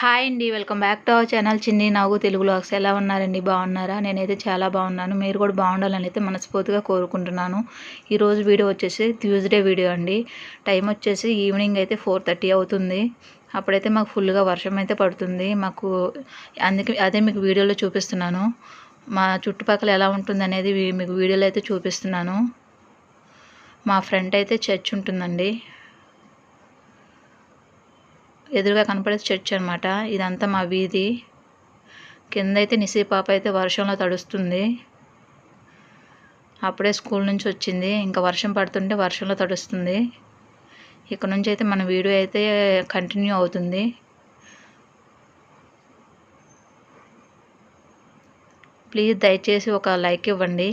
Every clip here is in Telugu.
హాయ్ అండి welcome back to our channel Chinni Nagu Telugu lakhs ఎలా ఉన్నారండి? బాగున్నారా? నేనైతే చాలా బాగున్నాను. మీరు కూడా బాగుండాలని అయితే మనస్ఫూర్తిగా కోరుకుంటున్నాను. ఈరోజు వీడియో వచ్చేసి ట్యూస్డే వీడియో అండి. టైం వచ్చేసి ఈవినింగ్ అయితే ఫోర్ థర్టీ అవుతుంది. అప్పుడైతే మాకు ఫుల్గా వర్షం అయితే పడుతుంది. మాకు అందుకే అదే మీకు వీడియోలో చూపిస్తున్నాను. మా చుట్టుపక్కల ఎలా ఉంటుంది అనేది మీకు వీడియోలో అయితే చూపిస్తున్నాను. మా ఫ్రంట్ అయితే చర్చ్ ఉంటుందండి. ఎదురుగా కనపడే చర్చ్ అనమాట ఇదంతా మా వీధి. కింద అయితే నిసి పాప అయితే వర్షంలో తడుస్తుంది. అప్పుడే స్కూల్ నుంచి వచ్చింది. ఇంకా వర్షం పడుతుంటే వర్షంలో తడుస్తుంది. ఇక్కడ నుంచి అయితే మన వీడియో అయితే కంటిన్యూ అవుతుంది. ప్లీజ్ దయచేసి ఒక లైక్ ఇవ్వండి.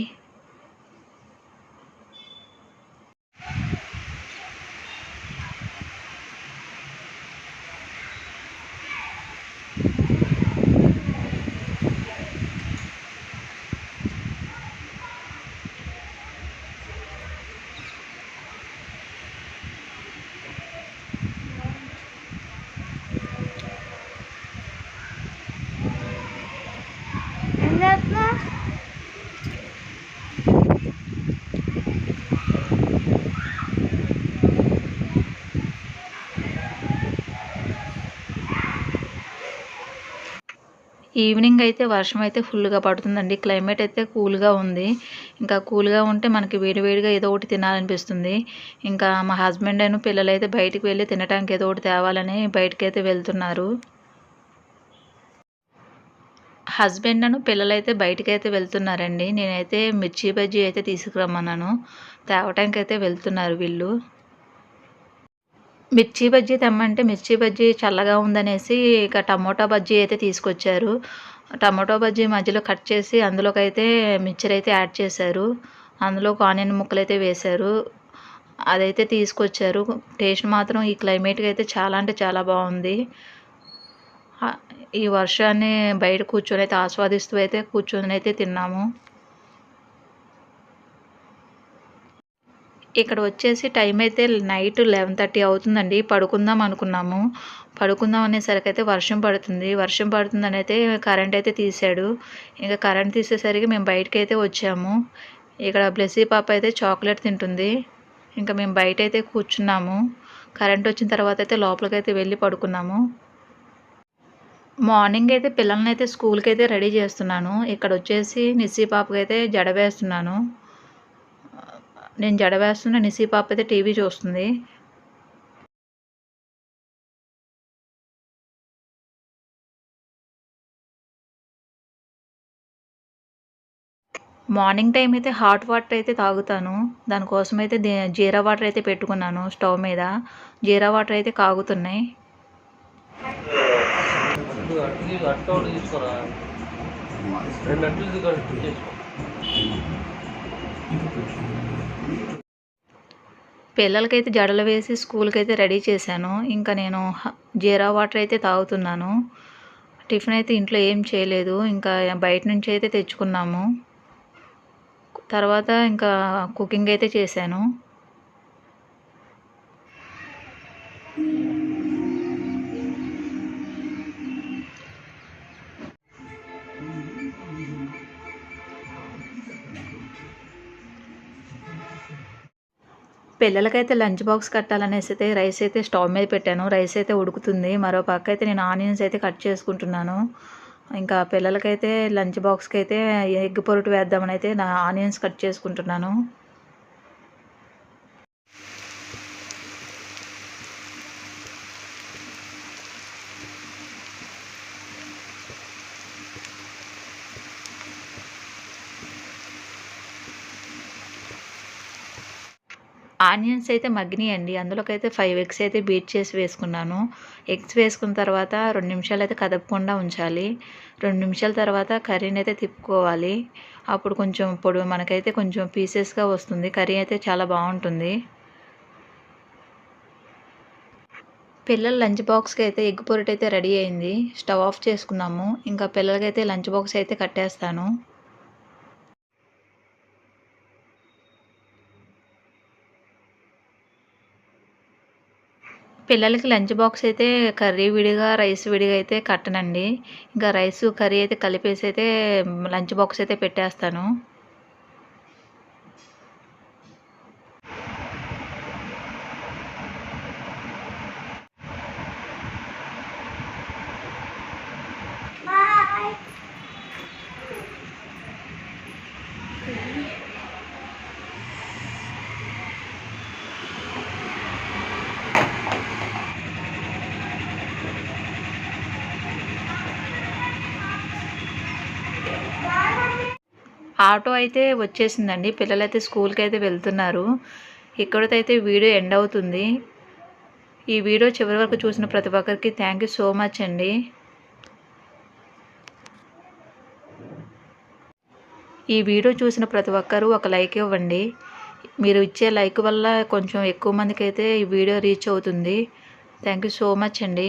ఈవినింగ్ అయితే వర్షం అయితే ఫుల్గా పడుతుందండి. క్లైమేట్ అయితే కూల్గా ఉంది. ఇంకా కూల్గా ఉంటే మనకి వేడివేడిగా ఏదో ఒకటి తినాలనిపిస్తుంది. ఇంకా మా హస్బెండ్ అయిన పిల్లలు అయితే బయటికి వెళ్ళి తినడానికి ఏదో ఒకటి తేవాలని బయటికి అయితే వెళ్తున్నారు. హస్బెండ్ అను పిల్లలైతే బయటికి అయితే వెళ్తున్నారండి. నేనైతే మిర్చి బజ్జీ అయితే తీసుకురమ్మన్నాను. తేవటానికి అయితే వెళ్తున్నారు వీళ్ళు. మిర్చి బజ్జీ తెమ్మంటే మిర్చి బజ్జీ చల్లగా ఉందనేసి ఇక టమోటా బజ్జీ అయితే తీసుకొచ్చారు. టమోటా బజ్జీ మధ్యలో కట్ చేసి అందులోకి అయితే మిక్చర్ అయితే యాడ్ చేశారు. అందులో ఆనియన్ ముక్కలు అయితే వేశారు. అదైతే తీసుకొచ్చారు. టేస్ట్ మాత్రం ఈ క్లైమేట్కి అయితే చాలా అంటే చాలా బాగుంది. ఈ వర్షాన్ని బయట కూర్చొని అయితే ఆస్వాదిస్తూ అయితే కూర్చొని అయితే తిన్నాము. ఇక్కడ వచ్చేసి టైం అయితే నైట్ లెవెన్ థర్టీ అవుతుందండి. పడుకుందాం అనుకున్నాము. పడుకుందాం అనేసరికి అయితే వర్షం పడుతుంది. వర్షం పడుతుందని అయితే కరెంట్ అయితే తీసాడు ఇంకా కరెంట్ తీసేసరికి మేము బయటకి అయితే వచ్చాము. ఇక్కడ బ్లెస్సీ పాప అయితే చాక్లెట్ తింటుంది. ఇంకా మేము బయట అయితే కూర్చున్నాము. కరెంట్ వచ్చిన తర్వాత అయితే లోపలికి అయితే వెళ్ళి పడుకున్నాము. మార్నింగ్ అయితే పిల్లల్ని అయితే స్కూల్కి అయితే రెడీ చేస్తున్నాను. ఇక్కడ వచ్చేసి నిస్సీ పాపకి అయితే జడ వేస్తున్నాను నేను జడ వేస్తున్న నిసి పాప అయితే టీవీ చూస్తుంది. మార్నింగ్ టైం అయితే హాట్ వాటర్ అయితే తాగుతాను. దానికోసం అయితే దే- జీరా వాటర్ అయితే పెట్టుకున్నాను స్టవ్ మీద. జీరా వాటర్ అయితే కాగుతున్నాయి. తీసుకోరా రెండు అట్లు పిల్లలకైతే జడలు వేసి స్కూల్కి అయితే రెడీ చేశాను. ఇంకా నేను జీరా వాటర్ అయితే తాగుతున్నాను. టిఫిన్ అయితే ఇంట్లో ఏం చేయలేదు. ఇంకా బయట నుంచి అయితే తెచ్చుకున్నాము. తర్వాత ఇంకా కుకింగ్ అయితే చేశాను. పిల్లలకైతే లంచ్ బాక్స్ కట్టాలనేసి అయితే రైస్ అయితే స్టవ్ మీద పెట్టాను. రైస్ అయితే ఉడుకుతుంది. మరో పక్క అయితే నేను ఆనియన్స్ అయితే కట్ చేసుకుంటున్నాను. ఇంకా పిల్లలకైతే లంచ్ బాక్స్కి అయితే ఎగ్ పొరుటు వేద్దామని అయితే నా ఆనియన్స్ కట్ చేసుకుంటున్నాను. ఆనియన్స్ అయితే మగ్గినాయండి. అందులోకి అయితే ఫైవ్ ఎగ్స్ అయితే బీట్ చేసి వేసుకున్నాను. ఎగ్స్ వేసుకున్న తర్వాత రెండు నిమిషాలు అయితే కదపకుండా ఉంచాలి. రెండు నిమిషాల తర్వాత కర్రీని అయితే తిప్పుకోవాలి. అప్పుడు కొంచెం పొడి మనకైతే కొంచెం పీసెస్గా వస్తుంది. కర్రీ అయితే చాలా బాగుంటుంది. పిల్లల లంచ్ బాక్స్కి అయితే ఎగ్ పొరిట్ అయితే రెడీ అయింది. స్టవ్ ఆఫ్ చేసుకున్నాము. ఇంకా పిల్లలకైతే లంచ్ బాక్స్ అయితే కట్టేస్తాను. పిల్లలకి లంచ్ బాక్స్ అయితే కర్రీ విడిగా రైస్ విడిగా అయితే కట్టనండి. ఇంకా రైస్ కర్రీ అయితే కలిపేసి అయితే లంచ్ బాక్స్ అయితే పెట్టేస్తాను. ఆటో అయితే వచ్చేసిందండి. పిల్లలైతే స్కూల్కి అయితే వెళ్తున్నారు. ఇక్కడితో అయితే వీడియో ఎండ్ అవుతుంది. ఈ వీడియో చివరి వరకు చూసిన ప్రతి ఒక్కరికి థ్యాంక్ యూ సో మచ్ అండి. ఈ వీడియో చూసిన ప్రతి ఒక్కరూ ఒక లైక్ ఇవ్వండి. మీరు ఇచ్చే లైక్ వల్ల కొంచెం ఎక్కువ మందికి అయితే ఈ వీడియో రీచ్ అవుతుంది. థ్యాంక్ యూ సో మచ్ అండి.